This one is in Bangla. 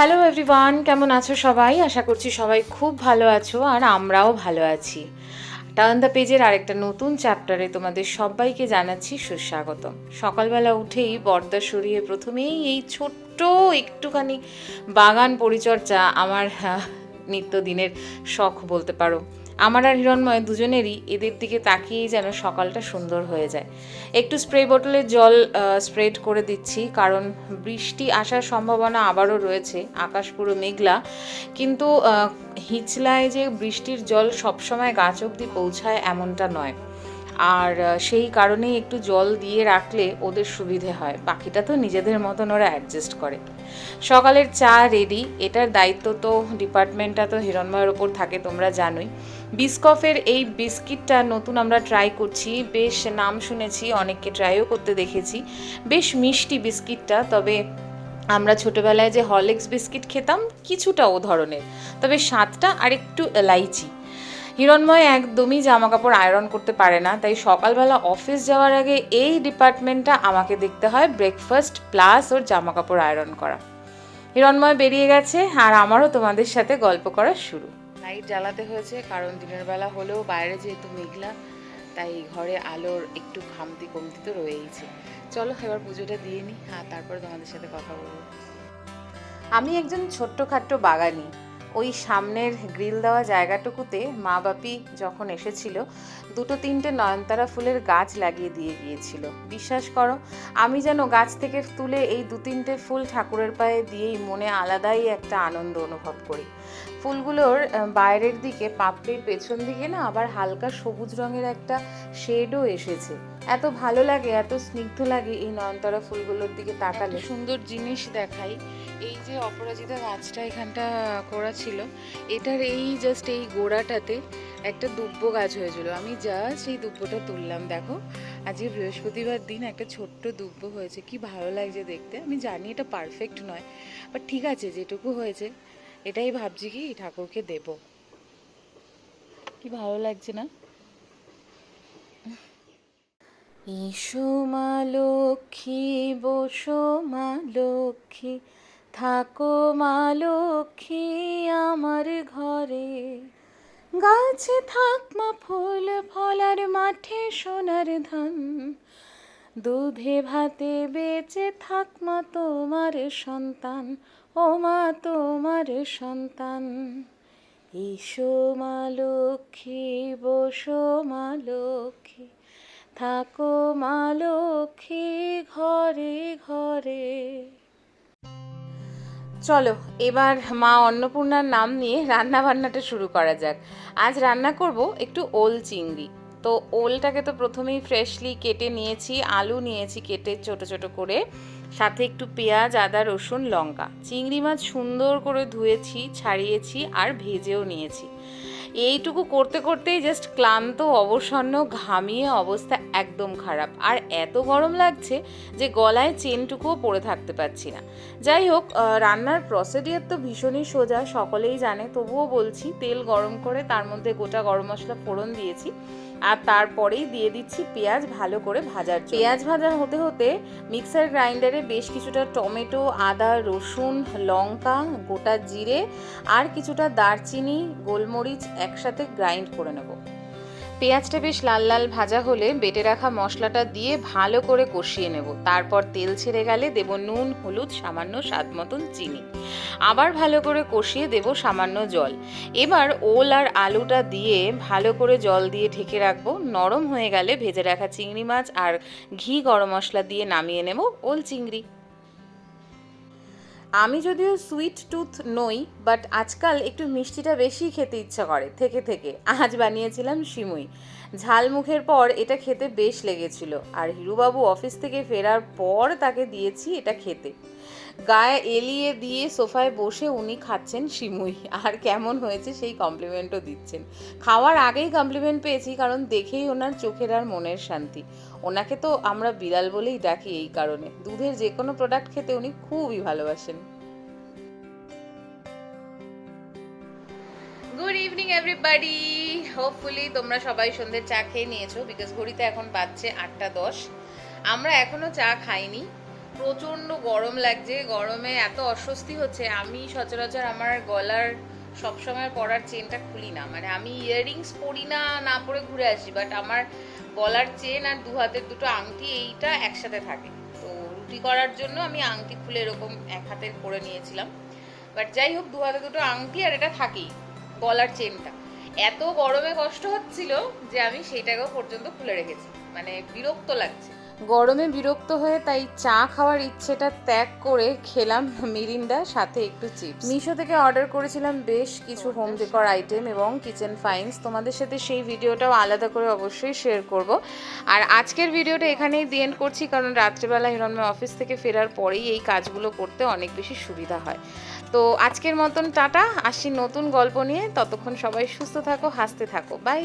হ্যালো এভরিওয়ান কেমন আছো সবাই? আশা করছি সবাই খুব ভালো আছো আর আমরাও ভালো আছি। টার্ন দ্য পেজের আরেকটা নতুন চ্যাপ্টারে তোমাদের সবাইকে জানাচ্ছি সুস্বাগত সকালবেলা উঠেই বর্দা সরিয়ে প্রথমেই এই ছোট্ট একটুখানি বাগান পরিচর্যা আমার আহ, নিত্যদিনের শখ বলতে পারো। আমার আর হিরণময় দুজনেরই এদের দিকে তাকিয়েই যেন সকালটা সুন্দর হয়ে যায়। একটু স্প্রে বোতলে জল স্প্রেড করে দিচ্ছি, কারণ বৃষ্টি আসার সম্ভাবনা আবারও রয়েছে, আকাশ পুরো মেঘলা। কিন্তু হিচলায় যে বৃষ্টির জল সবসময় গাছ অবধি পৌঁছায় এমনটা নয়। আর সেই কারণেই একটু জল দিয়ে রাখলে ওদের সুবিধে হয়। বাকিটা তো নিজেদের মতন ওরা অ্যাডজাস্ট করে। সকালের চা রেডি এটার দায়িত্ব তো ডিপার্টমেন্টটা তো হিরণময়ের ওপর থাকে, তোমরা জানোই। বিস্কফের এই বিস্কিটটা নতুন আমরা ট্রাই করছি, বেশ নাম শুনেছি, অনেককে ট্রাইও করতে দেখেছি। বেশ মিষ্টি বিস্কিটটা, তবে আমরা ছোটবেলায় যে হরলিক্স বিস্কিট খেতাম, কিছুটা ও ধরনের। তবে স্বাদটা আরেকটু এলাইচি। হিরণময় একদমই জামা কাপড় আয়রন করতে পারে না। তাই সকালবেলা অফিস যাওয়ার আগে এই ডিপার্টমেন্টটা আমাকে দেখতে হয় ব্রেকফাস্ট প্লাস ওর জামা কাপড় আয়রন করা। হিরণময় বেরিয়ে গেছে আর আমারও তোমাদের সাথে গল্প করা শুরু। লাইট জ্বালাতে হয়েছে কারণ দিনের বেলা হলেও বাইরে যেহেতু মেঘলা তাই ঘরে আলোর একটু খামতি কমতি তো রয়েইছে। চলো এবার পুজোটা দিয়ে নিই আর তারপরে তোমাদের সাথে কথা বলব। আমি একজন ছোট্টখাট্ট বাগানি। ওই সামনের গ্রিল দেওয়া জায়গাটুকুতে মা বাপি যখন এসেছিল, দুটো তিনটে নয়নতারা ফুলের গাছ লাগিয়ে দিয়ে গিয়েছিল। বিশ্বাস করো, আমি যেন গাছ থেকে তুলে এই দু তিনটে ফুল ঠাকুরের পায়ে দিয়েই মনে আলাদাই একটা আনন্দ অনুভব করি। ফুলগুলোর বাইরের দিকে পাপড়ির পেছন দিকে না আবার হালকা সবুজ রঙের একটা শেডও এসেছে। এত ভালো লাগে এত স্নিগ্ধ লাগে এই নয়নতারা ফুলগুলোর দিকে তাকালে। সুন্দর জিনিস দেখাই। এই যে অপরাজিতা গাছটা এখানটা করা ছিল এটার এই জাস্ট এই গোড়াটাতে একটা দুব্ব গাছ হয়েছিল। আমি জাস্ট এই দুব্বটা তুললাম দেখো। আজকে বৃহস্পতিবার দিন একটা ছোট্ট দুব্ব হয়েছে কি ভালো লাগছে দেখতে। আমি জানি এটা পারফেক্ট নয় বাট ঠিক আছে যেটুকু হয়েছে এটাই ভাবছি কি ঠাকুরকে দেব। কি ভালো লাগছে না? ইসো মা লক্ষ্মী, বসো মা লক্ষ্মী, থাকো মা লক্ষ্মী আমার ঘরে। গাছে থাক মা ফুল, ফলার মাঠে সোনার ধান। দুধে ভাতে বেঁচে থাক মা তোমার সন্তান, ও মা তোমার সন্তান। ইসো মা লক্ষ্মী, বসো মা লক্ষ্মী থাকো মা লক্ষ্মী ঘরে ঘরে। চলো, এবার মা অন্নপূর্ণার নাম নিয়ে রান্না বান্নাটা শুরু করা যাক। আজ রান্না করব একটু ওল চিংড়ি। তো ওলটাকে তো প্রথমেই ফ্রেশলি কেটে নিয়েছি, আলু নিয়েছি কেটে ছোট ছোট করে। সাথে একটু পেঁয়াজ, আদা, রসুন, লঙ্কা। চিংড়ি মাছ সুন্দর করে ধুয়েছি, ছাড়িয়েছি আর ভেজেও নিয়েছি। এইটুকু করতে করতেই জাস্ট ক্লান্ত, অবসন্ন, ঘামিয়ে অবস্থা একদম খারাপ। আর এত গরম লাগছে যে গলায় চেনটুকুও পরে থাকতে পারছি না। যাই হোক রান্নার প্রসিডিয়ার তো ভীষণই সোজা, সকলেই জানে, তবুও বলছি, তেল গরম করে তার মধ্যে গোটা গরম মশলা ফোড়ন দিয়েছি। আর তারপরেই দিয়ে দিচ্ছি পেঁয়াজ ভালো করে ভাজার। পেঁয়াজ ভাজা হতে হতে মিক্সার গ্রাইন্ডারে বেশ কিছুটা টমেটো, আদা, রসুন, লঙ্কা, গোটা জিরে আর কিছুটা দারচিনি, গোলমরিচ একসাথে গ্রাইন্ড করে নেব পেঁয়াজটা বেশ লাল লাল ভাজা হলে বেটে রাখা মশলাটা দিয়ে ভালো করে কষিয়ে নেব। তারপর তেল ছেড়ে গেলে দেব নুন, হলুদ, সামান্য স্বাদ মতন চিনি। আবার ভালো করে কষিয়ে দেব সামান্য জল। এবার ওল আর আলুটা দিয়ে ভালো করে জল দিয়ে ঢেকে রাখব। নরম হয়ে গেলে ভেজে রাখা চিংড়ি মাছ আর ঘি গরম মশলা দিয়ে নামিয়ে নেব ওল চিংড়ি। আমি যদিও সুইট টুথ নই বাট আজকাল একটু মিষ্টিটা বেশি খেতে ইচ্ছা করে, থেকে থেকে। আজ বানিয়েছিলাম সিমুই ঝাল মুখের পর এটা খেতে বেশ লেগেছিল। আর হিরুবাবু অফিস থেকে ফেরার পর তাকে দিয়েছি এটা খেতে। গায়ে এলিয়ে দিয়ে সোফায় বসে উনি খাচ্ছেন সিমুই আর কেমন হয়েছে সেই কমপ্লিমেন্টও দিচ্ছেন। খাওয়ার আগেই কমপ্লিমেন্ট পেয়েছি, কারণ দেখেই ওনার চোখের আর মনের শান্তি। ওনাকে তো আমরা বিড়াল বলেই ডাকি এই কারণে। দুধের যে কোনো প্রোডাক্ট খেতে উনি খুবই ভালোবাসেন। গুড ইভিনিং এভরিবাডি হোপফুলি তোমরা সবাই সন্ধ্যে চা খেয়ে নিয়েছো বিকজ ঘড়িতে এখন বাজছে আটটা দশ। আমরা এখনও চা খাইনি। প্রচণ্ড গরম লাগছে। গরমে এত অস্বস্তি হচ্ছে। আমি সচরাচর আমার গলার সবসময় পরার চেনটা খুলি না। মানে আমি ইয়াররিংস পরি না না পরে ঘুরে আসি বাট আমার গলার চেন আর দু হাতের দুটো আংটি এইটা একসাথে থাকে। তো রুটি করার জন্য আমি আংটি খুলে এরকম এক হাতের করে নিয়েছিলাম। বাট যাই হোক, দু হাতে দুটো আংটি আর এটা থাকেই, গলার চেনটা। এত গরমে কষ্ট হচ্ছিল যে আমি সেইটাকেও পর্যন্ত খুলে রেখেছি। মানে বিরক্ত লাগছে। গরমে বিরক্ত হয়ে তাই চা খাওয়ার ইচ্ছেটা ত্যাগ করে খেলাম মিরিন্ডা, সাথে একটু চিপস। মিশো থেকে অর্ডার করেছিলাম বেশ কিছু হোম ডেকর আইটেম এবং কিচেন ফাইন্স তোমাদের সাথে সেই ভিডিওটাও আলাদা করে অবশ্যই শেয়ার করব। আর আজকের ভিডিওটা এখানেই দিয়ে এন্ড করছি, কারণ রাত্রেবেলা হিরণময় অফিস থেকে ফেরার পরেই এই কাজগুলো করতে অনেক বেশি সুবিধা হয়। তো আজকের মতন টাটা, আসি নতুন গল্প নিয়ে। ততক্ষণ সবাই সুস্থ থাকো, হাসতে থাকো। বাই